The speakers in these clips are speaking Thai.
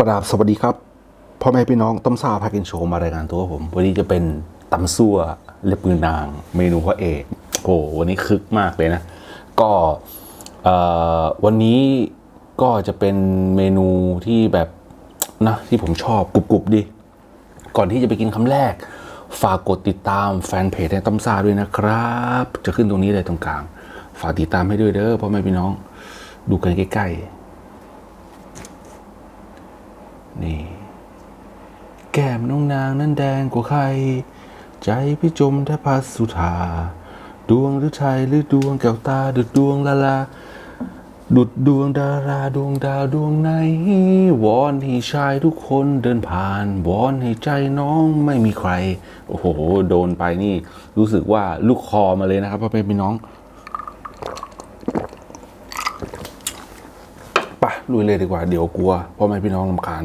กราบสวัสดีครับพ่อแม่พี่น้องต้มซาพากินโชว์มารายงานตัวผม วันนี้จะเป็นตำซั่วเล็บมือนาง เมนูพระเอกโอ้โหวันนี้คึกมากเลยนะ ก็วันนี้ก็จะเป็นเมนูที่แบบนะที่ผมชอบกรุบๆดี ก่อนที่จะไปกินคำแรก ฝากกดติดตามแฟนเพจในต้มซาด้วยนะครับ จะขึ้นตรงนี้เลยตรงกลาง ฝากติดตามให้ด้วยเด้อพ่อแม่พี่น้อง ดูกันใกล้ๆ นี่ แก้มน้องนางนั้นแดงกว่าใคร ใจพี่จมแทบพัสสุธา ดวงหรือไทยหรือดวงแก้วตาดุดดวงละลา ดุดดวงดาราดวงดาวดวงไหน วอนให้ชายทุกคนเดินผ่าน วอนให้ใจน้องไม่มีใคร โอ้โห โดนไปนี่ รู้สึกว่าลูกคอมาเลยนะครับพ่อแม่พี่น้องปะลุยเลยดีกว่าเดี๋ยวกลัวพ่อแม่พี่น้องลำคาญ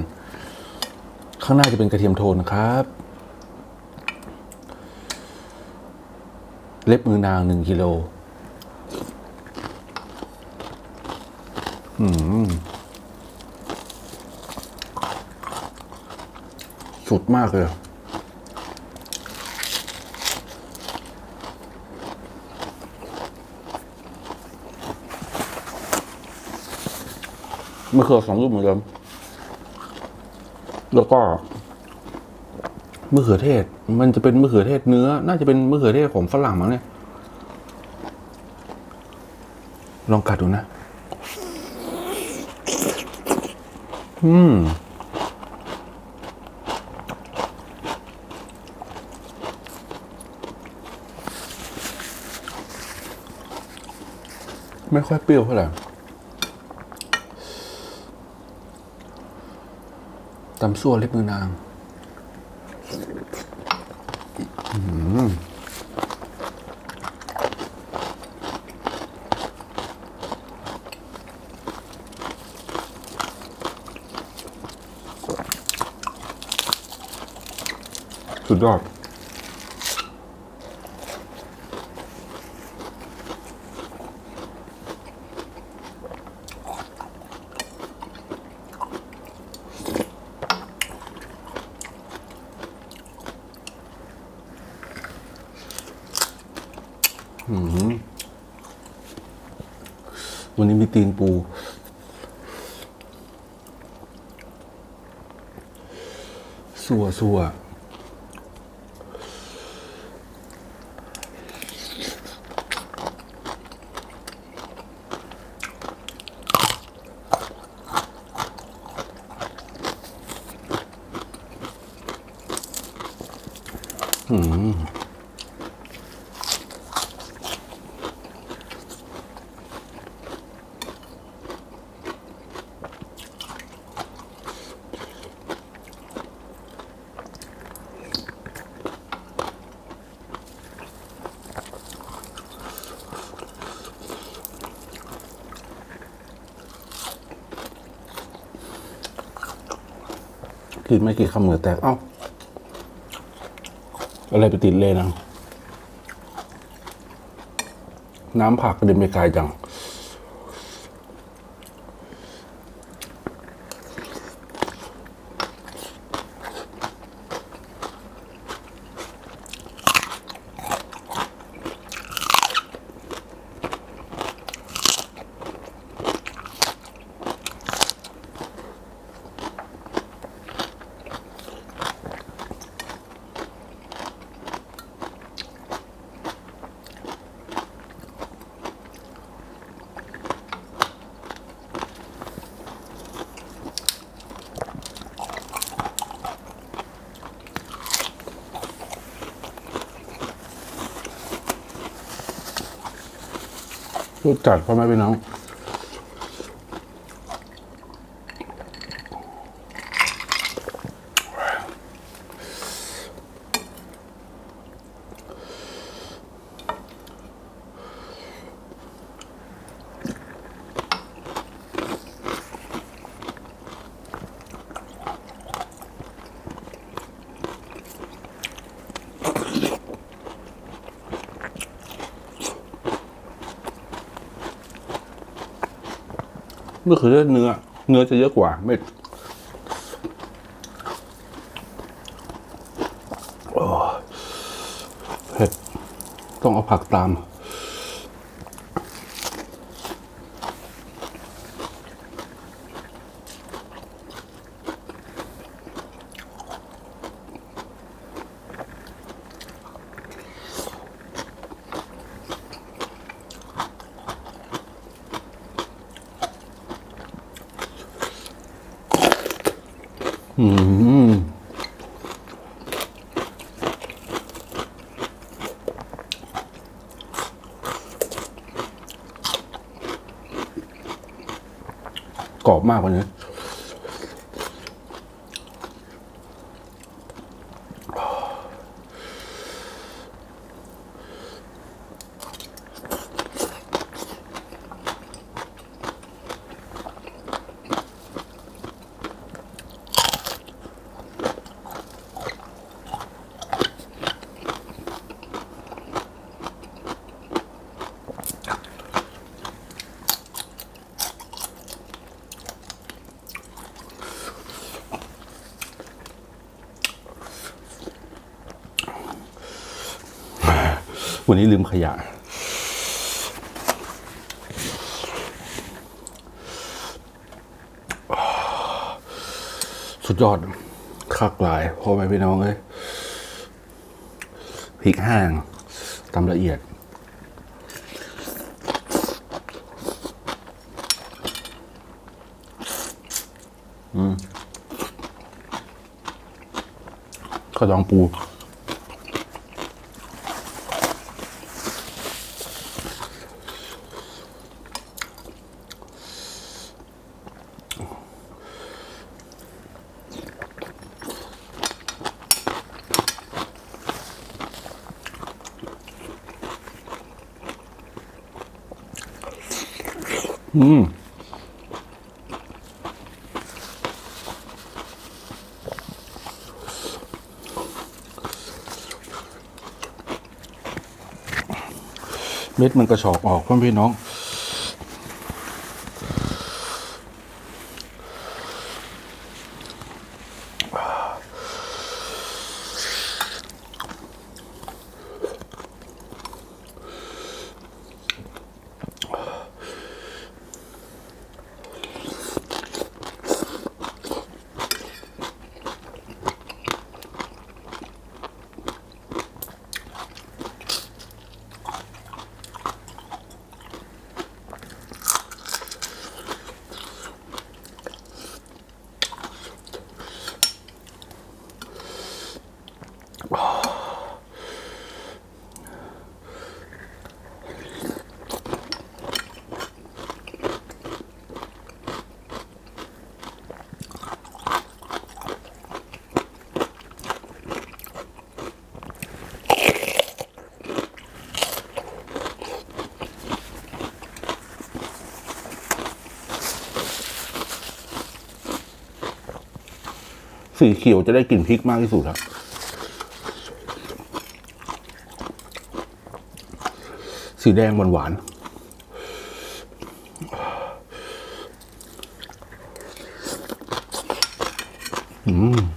ข้างหน้าจะเป็นกระเทียมโทนครับ เล็บมือนางหนึ่งกิโลสุดมากเลยมะเขือสองลูกเหมือนเดิม แล้วก็มะเขือเทศ มันจะเป็นมะเขือเทศเนื้อ น่าจะเป็นมะเขือเทศของฝรั่งมั้งเนี่ย ลองกัดดูนะ อืม ไม่ค่อยเปรี้ยวเท่าไหร่ ตำซั่วเล็บมือนางสุดยอด วันนี้มีตีนปู สัวสัว กินไม่กี่คำเหนือแตกเอ้าอะไรไปติดเลยนะ น้ำผักกระเด็นไปไกลจัง รูดจัดพ่อแม่พี่น้อง มะเคือเนื้อ เนื้อจะเยอะกว่าเม็เผ็ดต้องเอาผักตาม อืมกรอบมากเลยนะ วันนี้ลืมขยะ สุดยอดคักหลายพ่อแม่พี่น้องเลยพริกแห้งตำละเอียด อืมข้าวดองปู อืม เม็ดมันกระชอกออกพ่อพี่น้อง สีเขียวจะได้กลิ่นพริกมากที่สุดครับสีแดงหวานๆอืม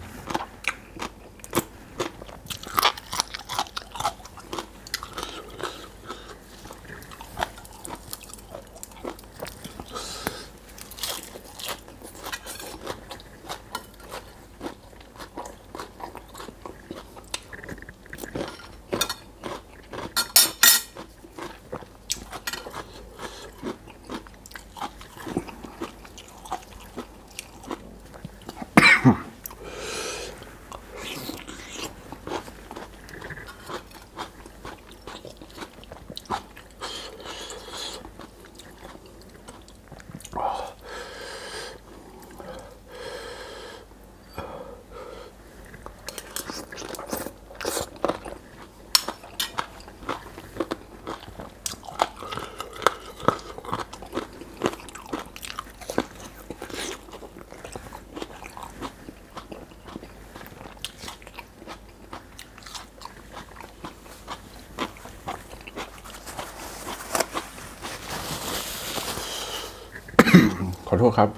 ษครับ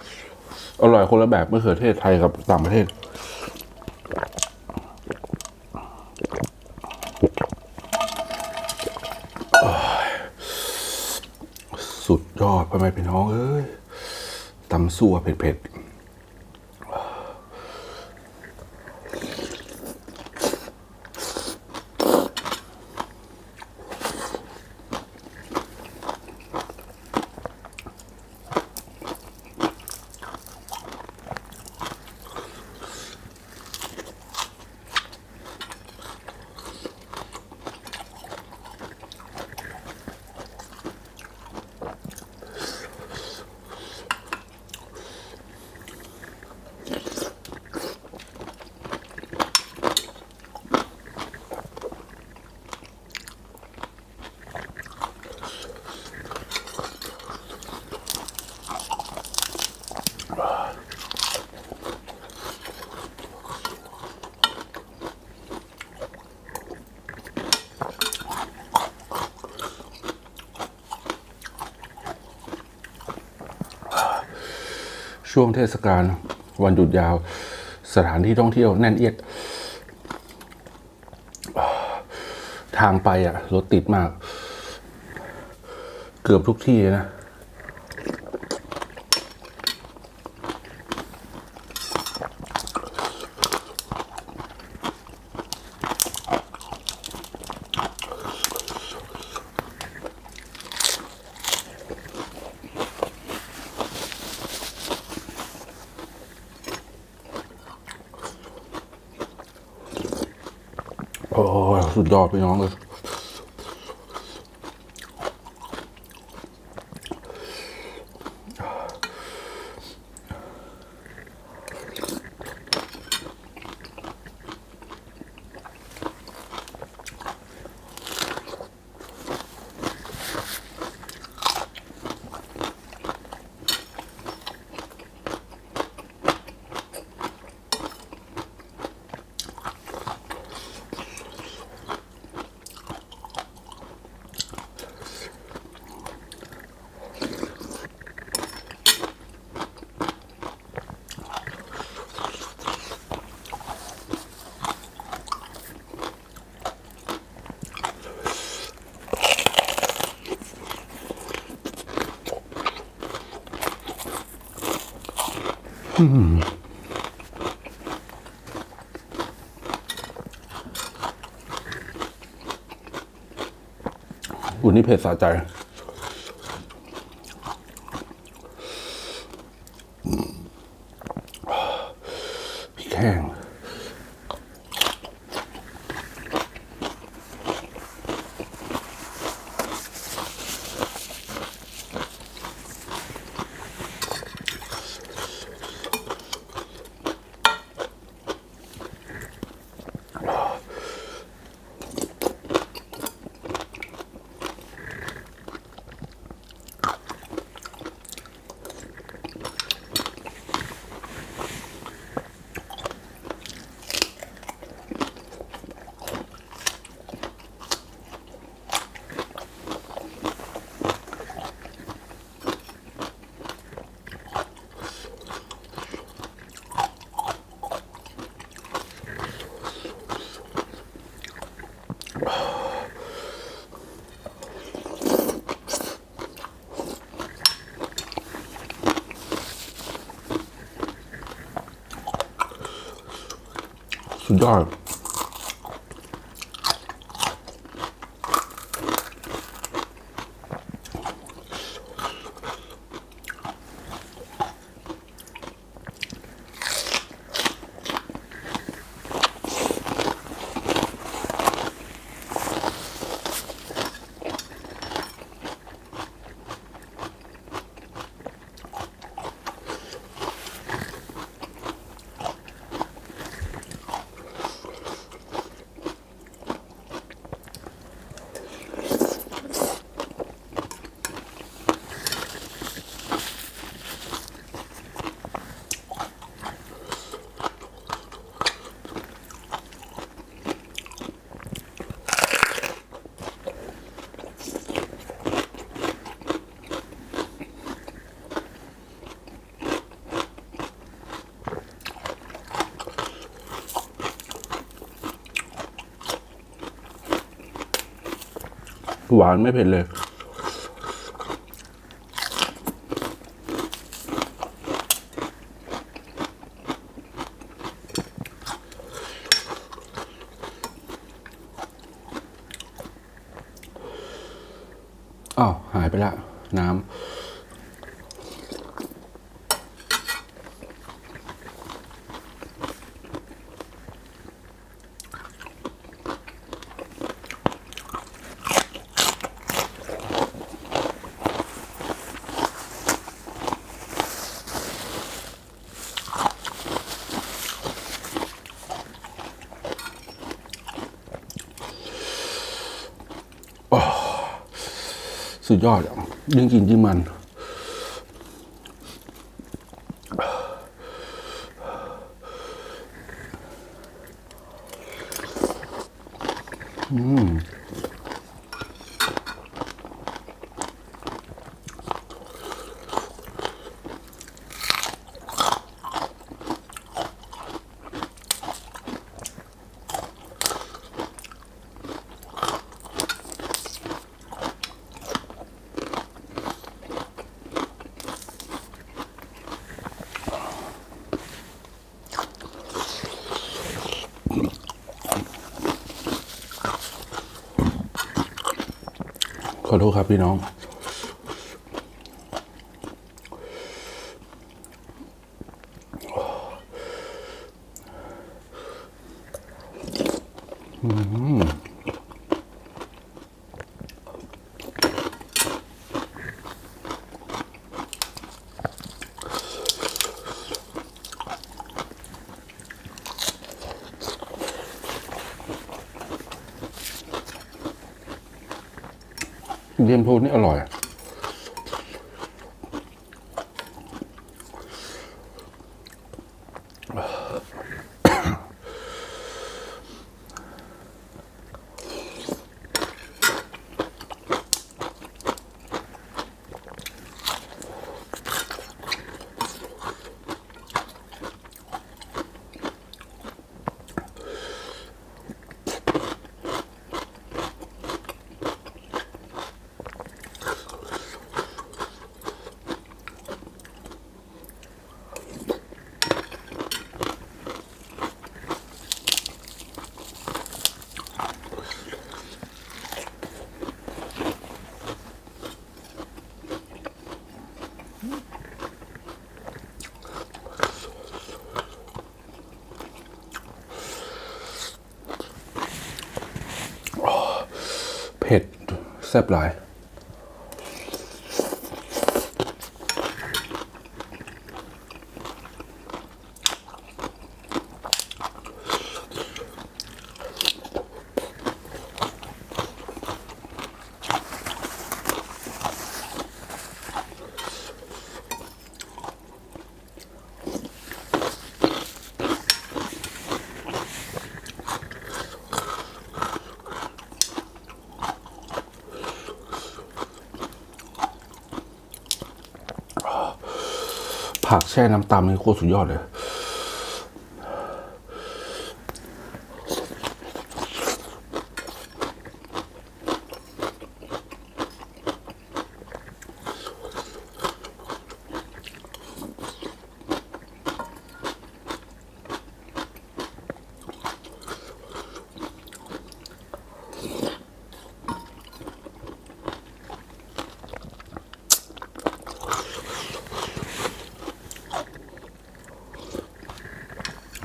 อร่อยคนละแบบมะเขือเทศไทยกับต่างประเทศ สุดยอดพ่อแม่พี่น้องเอ้ยตำสั่วเผ็ดๆ ช่วงเทศกาลวันหยุดยาว สถานที่ท่องเที่ยวแน่นเอียด ทางไปอะรถติดมาก เกือบทุกที่นะ โอ้ ยสุดยอดพี่น้องเลย อุ่นนี่เผ็ดสะใจ สุ หวานไม่เผ็ดเลย อ้าว หายไปละ น้ำ ดยอดยิ่งกินยิ่งมัน อือ โทษครับพี่น้อง เลีย มโพดนี่อร่อย เผ็ด แผักแช่น้ำตาลนี่โคตรสุดยอดเลย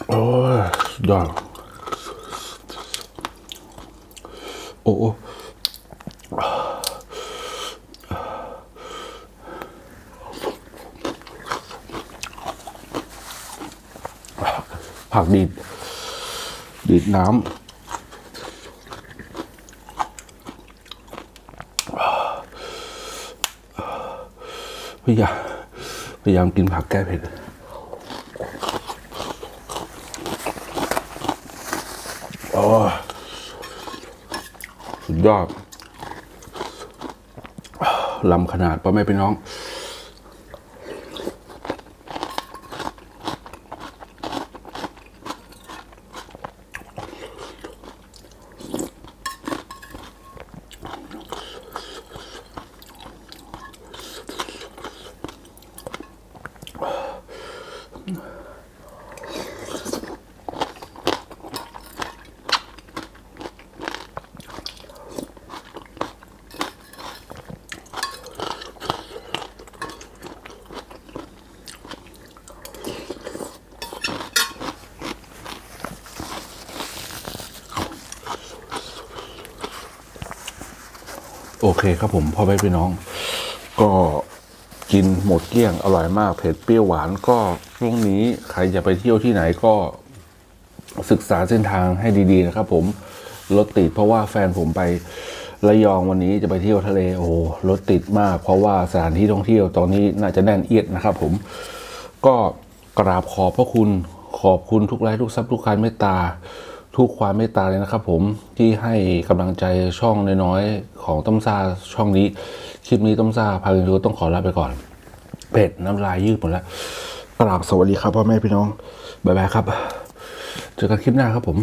โอ้ยสุดยอด โอ้ผักดีดดีดน้ำพยายามพยายามกินผักแก้เผ็ดโอ้ ยสุดยอดลำขนาดพ่อแม่พี่น้อง อเคครับผมพ่อแม่พี่น้อง ก็กินหมดเกลี้ยงอร่อยมากเผ็ดเปรี้ยวหวานก็ช่วงนี้ใครจะไปเที่ยวที่ไหนก็ศึกษาเส้นทางให้ดีๆนะครับผมรถติดเพราะว่าแฟนผมไประยองวันนี้จะไปเที่ยวทะเลโอ้รถติดมาก เพราะว่าสถานที่ท่องเที่ยวตอนนี้น่าจะแน่นเอียดนะครับผมก็กราบขอบพระคุณขอบคุณทุกไลค์ทุกซับทุกการเมตตา ทุกความเมตตาเลยนะครับ ผมที่ให้กำลังใจช่องน้อยๆของต้มซาช่องนี้ คลิปนี้ต้มซาพาไปดูต้องขอลาไปก่อน เผ็ดน้ำลายยืดหมดแล้วกราบสวัสดีครับพ่อแม่พี่น้อง บ๊ายบายครับ เจอกันคลิปหน้าครับผม